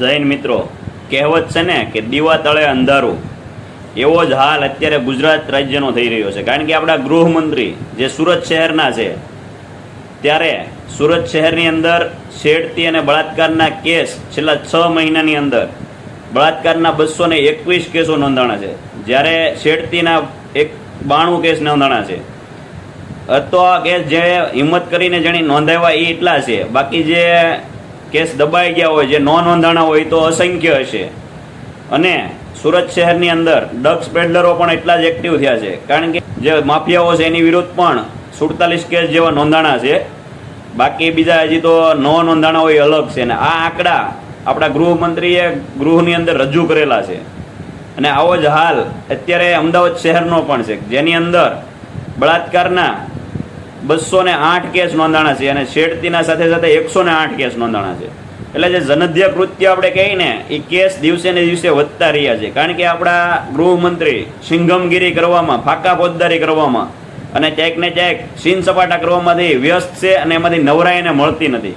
જૈન મિત્રો, કહેવત છે ને કે દીવા તળે અંધારું. એવો જ હાલ અત્યારે ગુજરાત રાજ્યનો થઈ રહ્યો છે. કારણ કે આપણા ગૃહમંત્રી જે સુરત શહેરના છે, ત્યારે સુરત શહેરની અંદર શેડતી અને બળાત્કારના કેસ છેલ્લા છ મહિનાની અંદર બળાત્કારના બસો ને એકવીસ કેસો નોંધાણા છે. જ્યારે શેડતીના એક બાણું કેસ નોંધાણા છે. આ કેસ જે હિંમત કરીને જેની નોંધાવ્યા એ એટલા છે. બાકી જે કેસ દબાઈ ગયા હોય, જે નોન નોંધાણા હોય તો અસંખ્ય હશે. અને સુરત શહેરની અંદર ડ્રગ્સ પેડલરો પણ એટલા જ એક્ટિવ થયા છે. કારણ કે જે માફિયાઓ છે, એની વિરુદ્ધ પણ સુડતાલીસ કેસ જેવા નોંધાણા છે. બાકી બીજા હજી તો ન નોંધાણા હોય અલગ છે. અને આ આંકડા આપણા ગૃહમંત્રીએ ગૃહની અંદર રજૂ કરેલા છે. અને આવો જ હાલ અત્યારે અમદાવાદ શહેરનો પણ છે. જેની અંદર બળાત્કારના બસો ને આઠ કેસ નોંધાણા છે અને છેડતીના સાથે સાથે એકસો ને આઠ કેસ નોંધાણા છે. એટલે જે જનધ્ય કૃત્ય આપણે કહીએ ને, એ કેસ દિવસે ને દિવસે વધતા રહ્યા છે. કારણ કે આપણા ગૃહમંત્રી સિંઘમગીરી કરવામાં, ફાકા ફોજદારી કરવામાં અને ક્યાંક ને ક્યાંક સીન સપાટા કરવામાંથી વ્યસ્ત છે અને એમાંથી નવરાઈને મળતી નથી.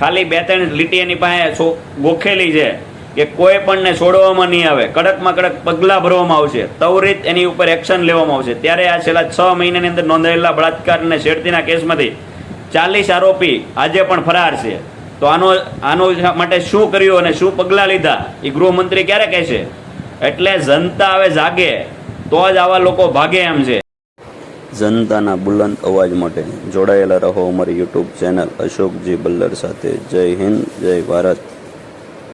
ખાલી બે ત્રણ લીટી એની પાસે ગોખેલી છે. કે કોઈ પણને છોડવામાં નહીં આવે. કડકમાં કડક પગલાં ભરવામાં આવશે. તવરીત એની ઉપર એક્શન લેવામાં આવશે. ત્યારે આ છેલ્લા છ મહિનાની અંદર નોંધાયેલા બળાત્કાર અને છેડતીના કેસમાંથી ચાલીસ આરોપી આજે પણ ફરાર છે. તો આનો આનો માટે શું કર્યું અને શું પગલાં લીધા, એ ગૃહમંત્રી ક્યારે કહેશે? એટલે જનતા હવે જાગે, તો જ આવા લોકો ભાગે એમ છે. જનતાના બુલંદ અવાજ માટે જોડાયેલા રહો અમારી યુટ્યુબ ચેનલ અશોકજી બલ્લર સાથે. જય હિન્દ, જય ભારત.